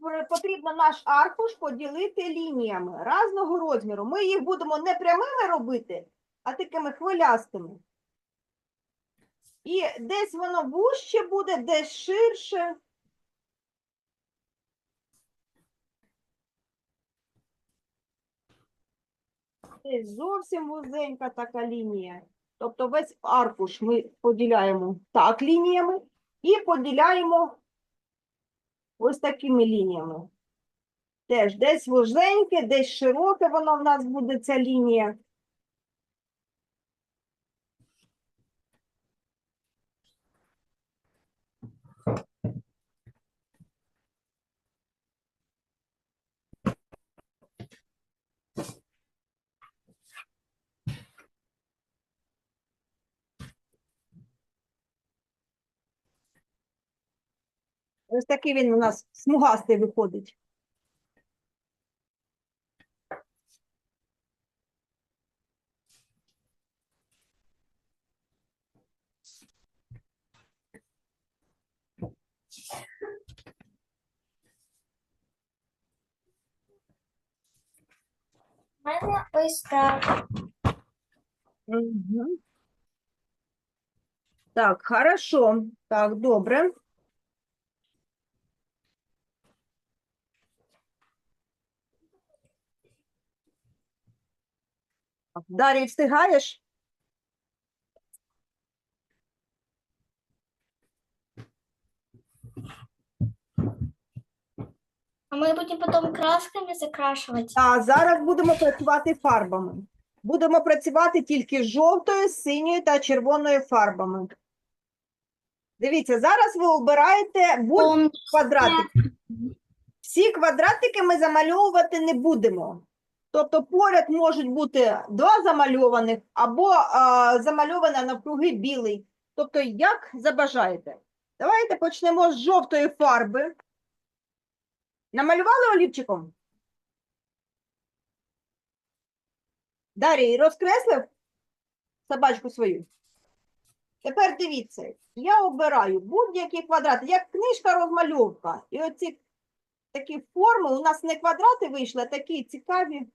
нам потрібно наш аркуш поділити лініями разного розміру. Ми їх будемо не прямими робити, а такими хвилястими. І десь воно вужче буде, десь ширше. Десь зовсім вузенька така лінія. Тобто весь аркуш ми поділяємо так лініями і поділяємо ось такими лініями. Теж десь вузеньке, десь широке воно в нас буде ця лінія. Ось такий він у нас смугастий виходить. Мене ось так. Мгм. Так, хорошо. Так, добре. Дар'я, встигаєш? А ми будемо потім красками закрашувати. А зараз будемо працювати фарбами. Будемо працювати тільки з жовтою, синьою та червоною фарбами. Дивіться, зараз ви обираєте будь квадратик. Всі квадратики ми замальовувати не будемо. Тобто поряд можуть бути два замальованих або а, замальована навкруги білий. Тобто, як забажаєте. Давайте почнемо з жовтої фарби. Намалювали олівчиком? Дарій, розкреслив собачку свою? Тепер дивіться, я обираю будь-які квадрати, як книжка розмальовка. І оці такі форми, у нас не квадрати вийшли, а такі цікаві,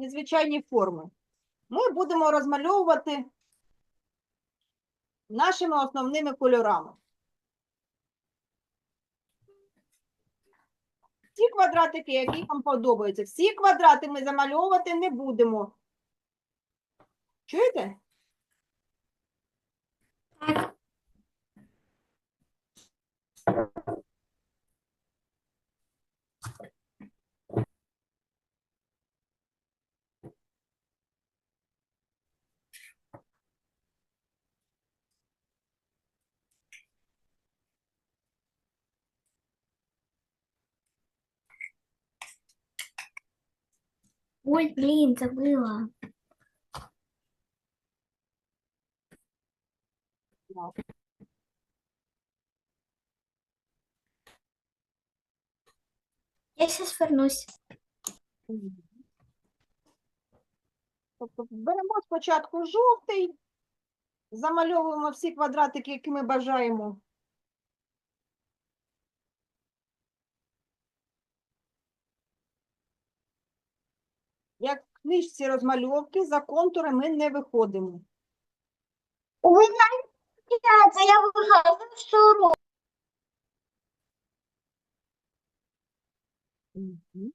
незвичайні форми. Ми будемо розмальовувати нашими основними кольорами. Ті квадратики, які вам подобаються, всі квадрати ми замальовувати не будемо. Чуєте? Так. Ой, блін, забыла. Я сейчас вернусь. Тобто беремо спочатку жовтий, замальовуємо всі квадратики, які ми бажаємо. Як в книжці розмальовки, за контури ми не виходимо. У меня я урока. Мгм.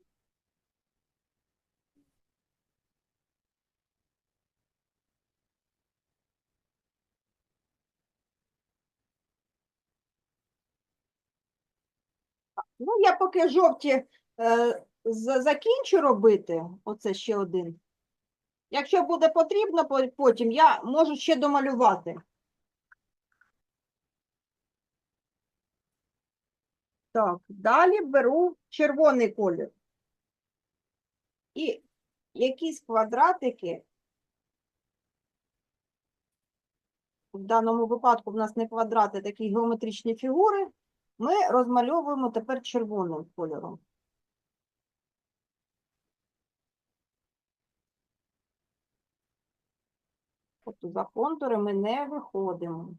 Ну, я поки жовті е, закінчу робити, оце ще один. Якщо буде потрібно потім, я можу ще домалювати. Так, далі беру червоний колір. І якісь квадратики, в даному випадку в нас не квадрати, такі геометричні фігури, ми розмальовуємо тепер червоним кольором. Тобто за контури ми не виходимо.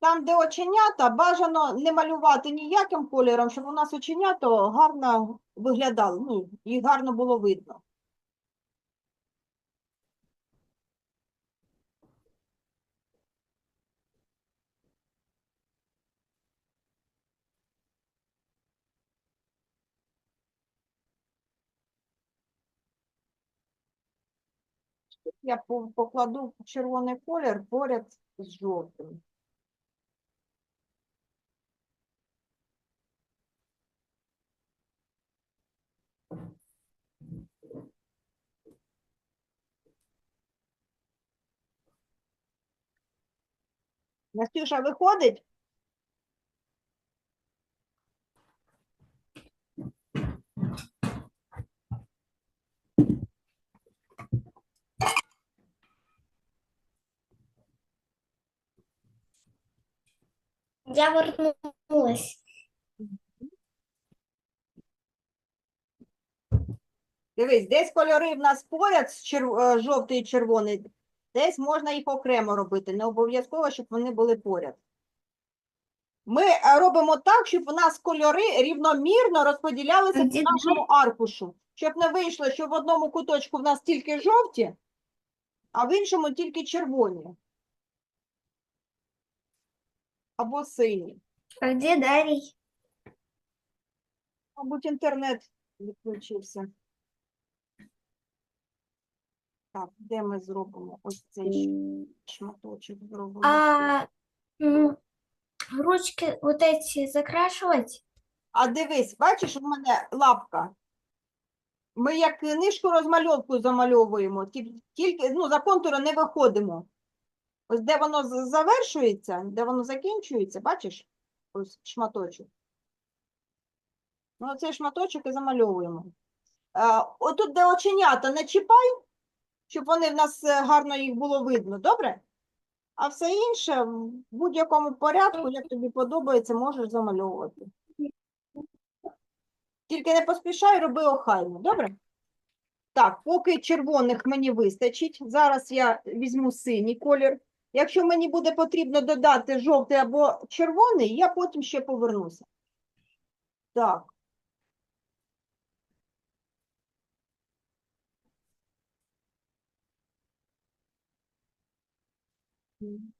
Там, де оченята, бажано не малювати ніяким кольором, щоб у нас оченята гарно виглядало ну, і гарно було видно. Я покладу червоний колір поряд з жовтим. Настюша виходить? Я вернулась. Дивись, десь кольори в нас поряд з чер... е, жовтий і червоний, десь можна їх окремо робити, не обов'язково, щоб вони були поряд. Ми е, робимо так, щоб у нас кольори рівномірно розподілялися по нашому аркушу, щоб не вийшло, що в одному куточку в нас тільки жовті, а в іншому тільки червоні. Або сині. А где Дарий? Мабуть, інтернет відключився. Так, де ми зробимо ось цей шматочок зробимо? А м, ручки вот эти закрашивать? А дивись, бачиш, у мене лапка. Ми як книжку розмальовку замальовуємо, ті- тільки ну, за контури не виходимо. Ось де воно завершується, де воно закінчується, бачиш? Ось шматочок. Ну, цей шматочок і замальовуємо. Отут, де оченята, не чіпай, щоб вони в нас е, гарно їх було видно, добре? А все інше в будь-якому порядку, як тобі подобається, можеш замальовувати. Тільки не поспішай, роби охайно, добре? Так, поки червоних мені вистачить. Зараз я візьму синій колір. Якщо мені буде потрібно додати жовтий або червоний, я потім ще повернуся. Так. М.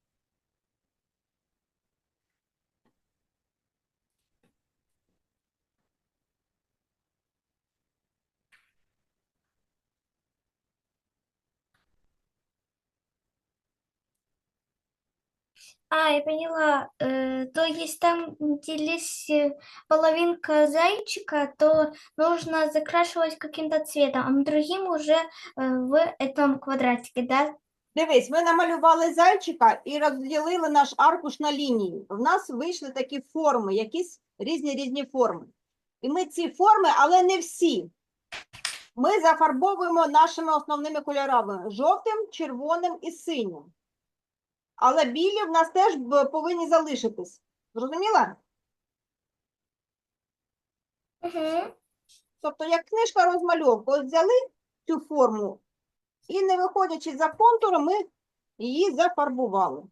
А, я поняла. Э, то есть там, где есть э, половинка зайчика, то нужно закрашивать каким-то цветом, а другим уже э, в этом квадратике, да? Дивись, ми намалювали зайчика і розділили наш аркуш на лінії. В нас вийшли такі форми, якісь різні різні форми. І ми ці форми, але не всі. Ми зафарбовуємо нашими основними кольорами жовтим, червоним і синім. Але білі в нас теж повинні залишитись. Зрозуміла? Угу. Тобто, як книжка розмальовка, от взяли цю форму і, не виходячи за контуру, ми її зафарбували.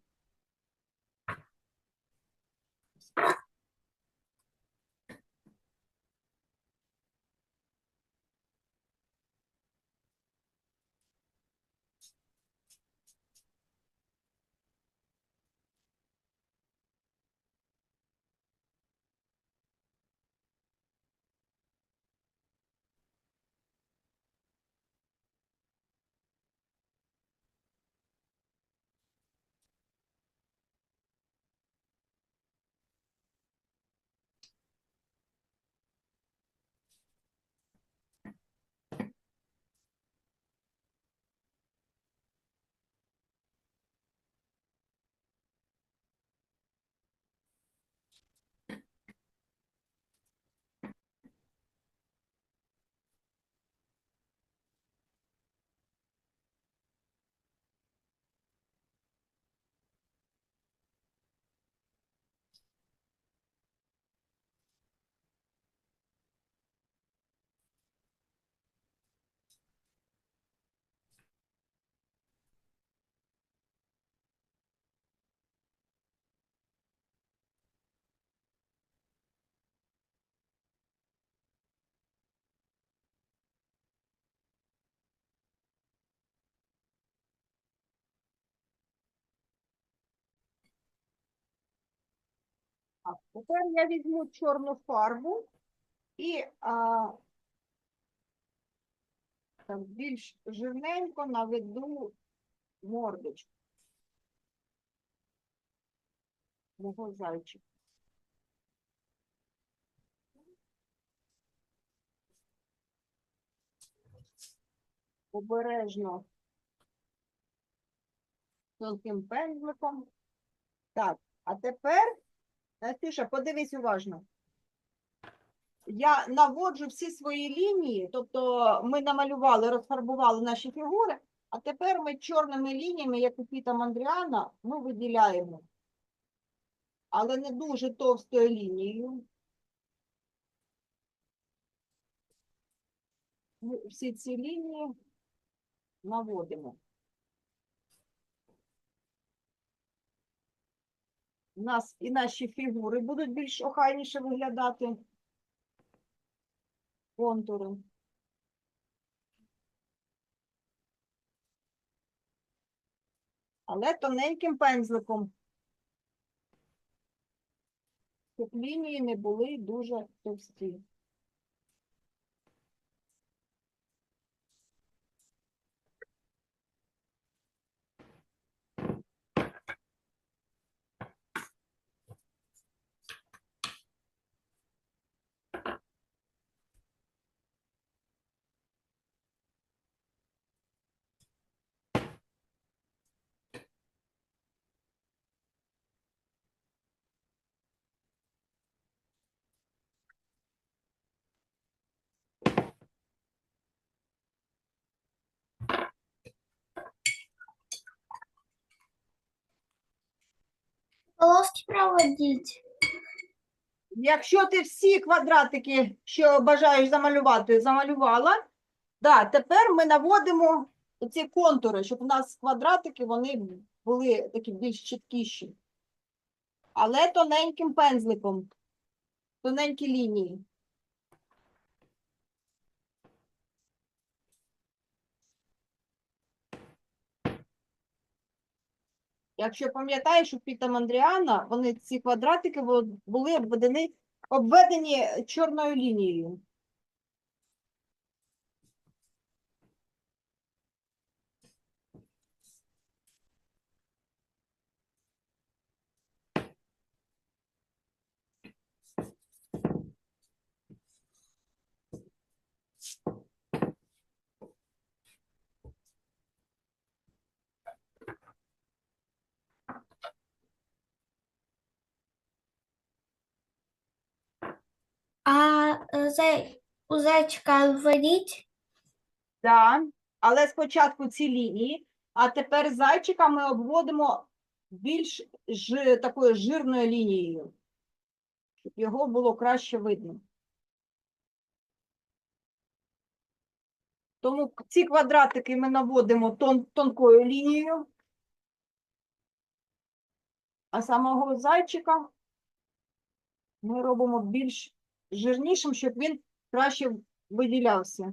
Так, тепер я візьму чорну фарбу і а, так, більш жирненько наведу мордочку. Мого зайчика. Обережно тонким пензликом. Так, а тепер, Настюша, подивись уважно. Я наводжу всі свої лінії, тобто ми намалювали, розфарбували наші фігури, а тепер ми чорними лініями, як у Піта Мандріана, ми виділяємо. Але не дуже товстою лінією. Ми всі ці лінії наводимо. У нас і наші фігури будуть більш охайніше виглядати. Контури. Але тоненьким пензликом. Щоб лінії не були дуже товсті. Полоски проводить. Якщо ти всі квадратики, що бажаєш замалювати, замалювала, да, тепер ми наводимо ці контури, щоб у нас квадратики вони були такі більш чіткіші. Але тоненьким пензликом, тоненькі лінії. Якщо пам'ятаєш, у Піта Мандріана вони ці квадратики були обведені, обведені чорною лінією. А е, зай... у зайчика вводить? Да. Але спочатку ці лінії, а тепер зайчика ми обводимо більш ж, такою жирною лінією, щоб його було краще видно. Тому ці квадратики ми наводимо тон, тонкою лінією, а самого зайчика ми робимо більш жирнішим, щоб він краще виділявся.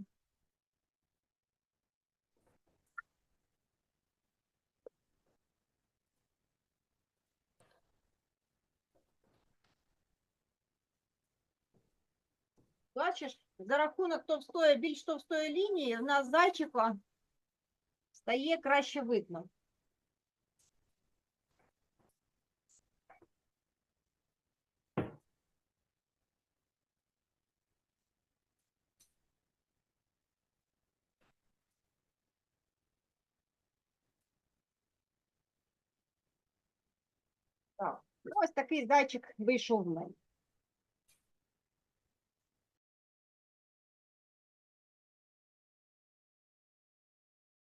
Бачиш, за рахунок товстої, більш товстої лінії, в нас зайчика стає краще видно. Так, ну, ось такий зайчик вийшов в мене.